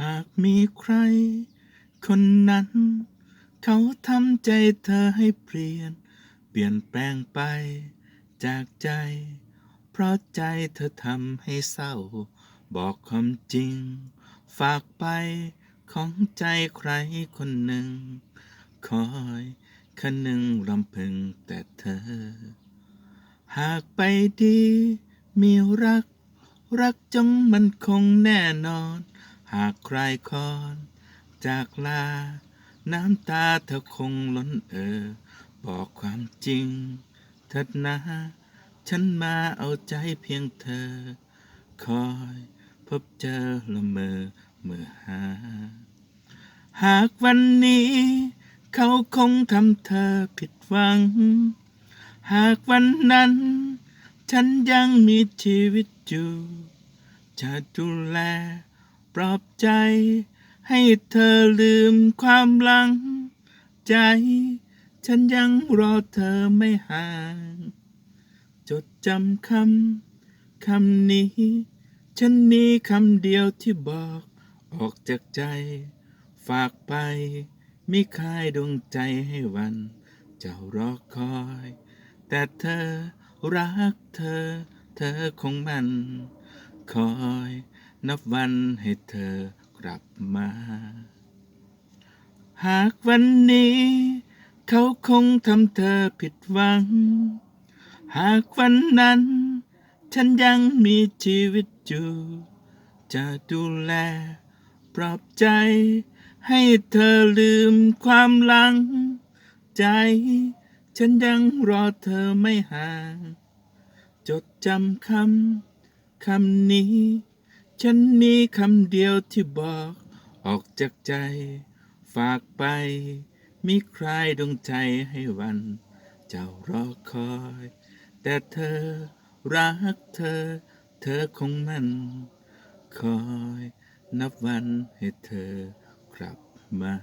หากมีใคร คนนั้น เขาทำใจเธอให้เปลี่ยน เปลี่ยนแปลงไป จากใจ เพราะใจเธอทำให้เศร้า บอกความจริง ฝากไปของใจใครคนหนึ่ง คอยคนหนึ่งรำพึงแต่เธอ หากไปดี มีรัก รักจงมันคงแน่นอน หากใครคอนจากลา น้ำตาเธอคงล้นเออ บอกความจริงเถิดนะ ฉันมาเอาใจเพียงเธอ คอยพบเจอละเมอเมื่อหา หากวันนี้ เขาคงทำเธอผิดหวัง หากวันนั้น ฉันยังมีชีวิตอยู่ จะดูแล ปลอบใจ ให้เธอลืมความหลัง ใจ ฉันยังรอเธอไม่ห่าง จดจำคำคำนี้ ฉันมีคำเดียวที่บอก ออกจากใจ ฝากไปมิคายดวงใจให้วัน เจ้ารอคอย แต่เธอรักเธอ เธอคงมัน คอย นับวันให้เธอกลับมา หากวันนี้ เขาคงทำเธอผิดหวัง หากวันนั้น ฉันยังมีชีวิตอยู่ จะดูแล ปลอบใจ ให้เธอลืมความหลัง ใจ ฉันยังรอเธอไม่ห่าง จดจำคำคำนี้ ฉันมีคำเดียวที่บอก ออกจากใจ ฝากไป มีใครดวงใจให้วัน เจ้ารอคอย แต่เธอรักเธอ เธอคงมัน คอย นับวันให้เธอกลับมา